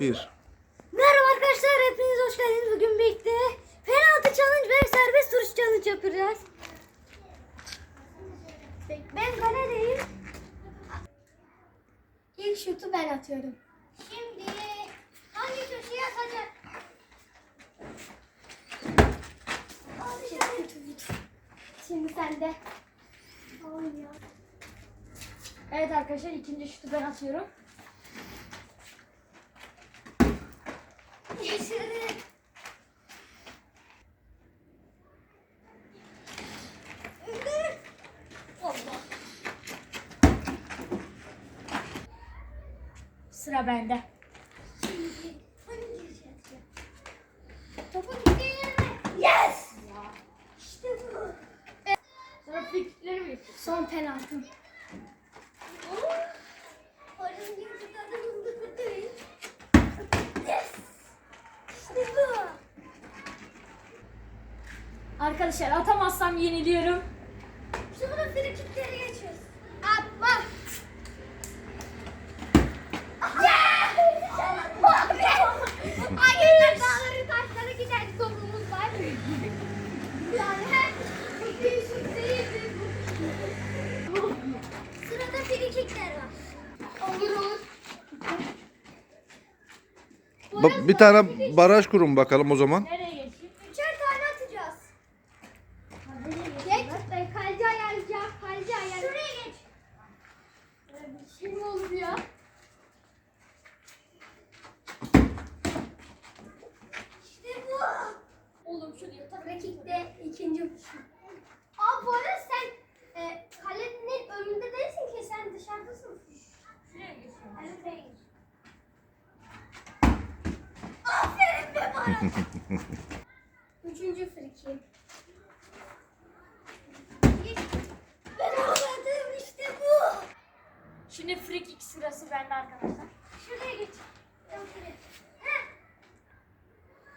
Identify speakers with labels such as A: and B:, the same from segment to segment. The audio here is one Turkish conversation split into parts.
A: 1.
B: Merhaba arkadaşlar hepiniz hoş geldiniz. Bugün birlikte penaltı challenge ve serbest vuruş challenge yapacağız. Ben kaledeyim. İlk şutu ben atıyorum. Şimdi hangi köşeye atacak? Şimdi sende.
C: Evet arkadaşlar ikinci şutu ben atıyorum.
B: Yaşarı.
C: Sıra bende.
B: Gittiği yerine. Yes! İşte bu.
C: Sonra frikikleri mi?
B: Son penaltım. Paranın yüzüklerden hızlı kurtarayım. Yes! İşte bu.
C: Arkadaşlar atamazsam yeniliyorum.
B: Şimdi free kickleri geçiyoruz. Atma. Hayır, dağları taşlara gider topumuz var. Yani her. Sırada var. Olur
A: bir tane baraj kurun bakalım o zaman.
B: Üçüncü friki. Ben anladım işte bu.
C: Şimdi frikik sırası bende arkadaşlar.
B: Şuraya geç.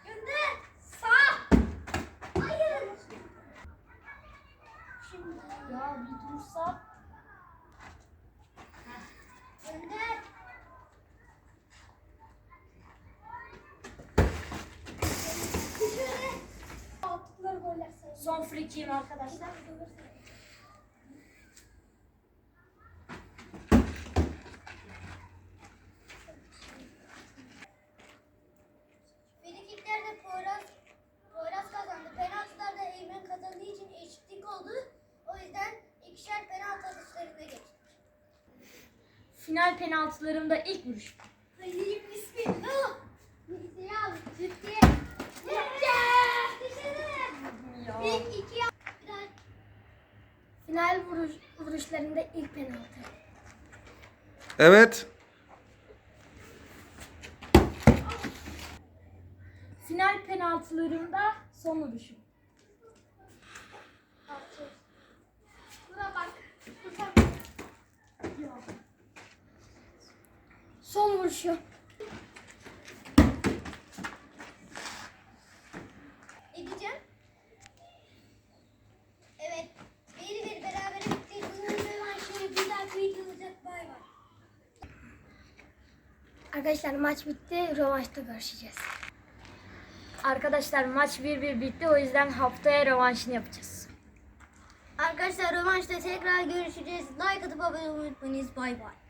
B: Gönder. Sağ. Hayır. Şimdi
C: Ya bir dursa.
B: gönder. Dışarı. Attıkları goller sayılır.
C: Son frikiğim arkadaşlar.
B: Frikikler'de Poyraz, Poyraz kazandı. Penaltılarda Evren kazandığı için eşitlik oldu. O yüzden ikişer penaltı atışlarına geçtik.
C: Final penaltılarımda ilk vuruş.
B: Hayır bismillah. Ya ciddi. Dışarı.
C: Ya.
B: İlk iki. Final, final vuruş, vuruşlarında ilk penaltı.
A: Evet.
C: Final penaltılarımda son vuruşum.
B: Son vuruşu. Edeceğim. Evet. Bir bir beraber bitti. Bunun rövanşı bir dahaki videomuzda bay bay. Arkadaşlar maç bitti. Rövanşta görüşeceğiz.
C: Arkadaşlar maç 1-1 bitti o yüzden haftaya rövanşını yapacağız.
B: Arkadaşlar rövanşta tekrar görüşeceğiz. Like atıp abone olmayı unutmayınız. Bay bay.